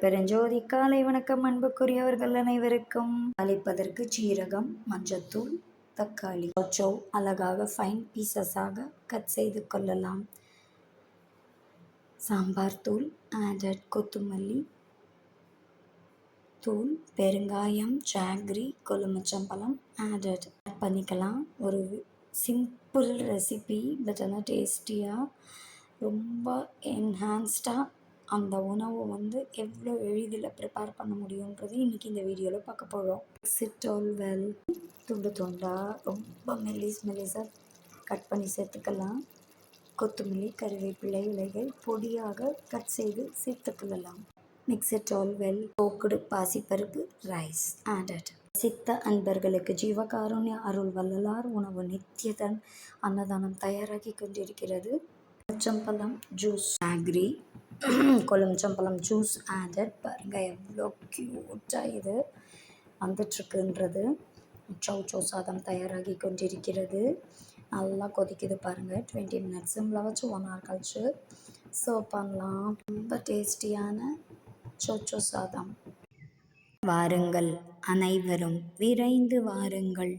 பெருஞ்சோதி காலை வணக்கம் அன்புக்குரியவர்கள் அனைவருக்கும். அழைப்பதற்கு சீரகம் மஞ்சத்தூள் தக்காளி. சௌ அழகாக ஃபைன் பீசஸாக கட் செய்து கொள்ளலாம். சாம்பார் தூள் ஆடட் கொத்தமல்லி தூள் பெருங்காயம் ஜாக்ரி கொலுமிச்சம்பழம் ஆடட் ஆட் பண்ணிக்கலாம். ஒரு சிம்பிள் ரெசிபி பட் ஆனால் டேஸ்டியாக ரொம்ப என்ஹான்ஸ்டாக அந்த உணவை வந்து எவ்வளோ எளிதில் ப்ரிப்பேர் பண்ண முடியுன்றது இன்றைக்கி இந்த வீடியோவில் பார்க்க போகிறோம் சிட்டோல் வெல் துண்டு துண்டாக ரொம்ப மெல்லிஸ் மெல்லிஸாக கட் பண்ணி சேர்த்துக்கலாம். கொத்தமல்லி கருவேப்பிலை இலைகள் பொடியாக கட் செய்து சேர்த்துக்கொள்ளலாம். மிக்சட் ஆல் வெல் போக்குடு பாசிப்பருப்பு ரைஸ் ஆடட் சித்த அன்பர்களுக்கு ஜீவகாருண்ய அருள் வள்ளலார் உணவு நித்தியதன் அன்னதானம் தயாராகி கொண்டிருக்கிறது. பச்சம்பழம் ஜூஸ் ஆக்ரி கொலுமிச்சம்பழம் ஜூஸ் ஆடட் பாருங்கள் எவ்வளோ க்யூட்டாக இது. வந்துட்டுருக்குன்றது. சௌ சௌ சாதம் தயாராகி கொண்டிருக்கிறது. நல்லா கொதிக்குது பாருங்கள் டுவெண்ட்டி மினிட்ஸ் சிம்மில் வச்சு ஒன் ஹவர் கழிச்சு சர்வ் பண்ணலாம். ரொம்ப டேஸ்டியான சோச்சோ சாதம். வாருங்கள் அனைவரும் விரைந்து வாருங்கள்.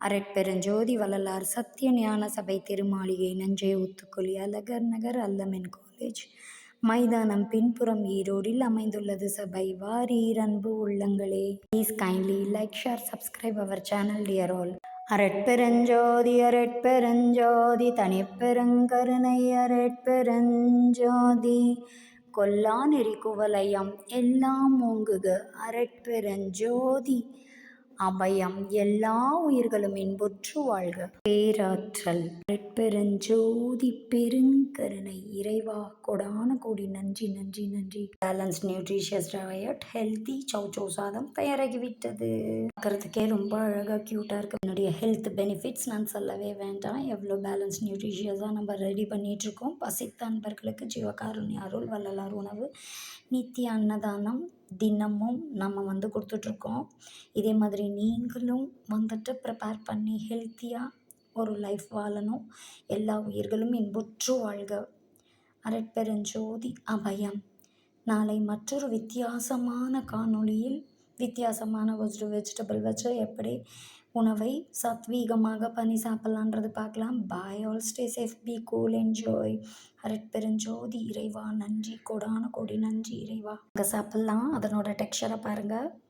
அரட்பெருஞ்சோதி வள்ளலார் சத்திய ஞான சபை திருமாளிகை நஞ்சை ஊத்துக்குழி அழகர் நகர் அல்லமென் காலேஜ் மைதானம் பின்புறம் ஈரோடில் அமைந்துள்ளது. சபை வாரீர் அன்பு உள்ளங்களே. Please kindly like share subscribe our channel dear all அரட்பெருஞ்சோதி அரட்பெருஞ்சோதி தனிப்பெருங்கருணை அரட்பெருஞ்சோதி கொல்லா நெறி குவலயம் எல்லாம் ஓங்குக அரட்பெருஞ்சோதி அபயம் எல்லா உயிர்களும் இன்புற்று வாழ்க. பேராற்றல் பெருஞ்சோதி பெருங்கருணை இறைவா கொடான கோடி நன்றி நன்றி நன்றி. பேலன்ஸ் நியூட்ரிஷியஸ் டயட் ஹெல்த்தி சௌச்சோ சாதம் தயாராகிவிட்டது. பார்க்குறதுக்கே ரொம்ப அழகாக க்யூட்டாக இருக்குது என்னுடைய ஹெல்த் பெனிஃபிட்ஸ் நான் சொல்லவே வேண்டாம். எவ்வளோ பேலன்ஸ் நியூட்ரிஷியஸாக நம்ம ரெடி பண்ணிகிட்ருக்கோம் பசித்த அன்பர்களுக்கு ஜீவகாருண்ய அருள் வள்ளலார் உணவு. நித்திய அன்னதானம் தினமும் நம்ம வந்து கொடுத்துட்ருக்கோம் இதே மாதிரி நீங்களும் வந்துட்டு ப்ரிப்பேர் பண்ணி ஹெல்த்தியாக ஒரு லைஃப் வாழணும். எல்லா உயிர்களும் இன்புற்று வாழ்க. அரட்பெருஞ்சோதி அபயம். நாளை மற்றொரு வித்தியாசமான காணொளியில் வித்தியாசமான ஒரு வெஜிடபிள் வச்சு எப்படி உணவை சத்வீகமாக பண்ணி சாப்பிட்லான்றது பார்க்கலாம். Bye all stay safe be cool enjoy அரட்பெருஞ்சோதி இறைவா. நன்றி. கொடான கொடி. நன்றி இறைவா. அங்கே சாப்பிட்லாம். அதனோட டெக்ஸ்சரை பாருங்கள்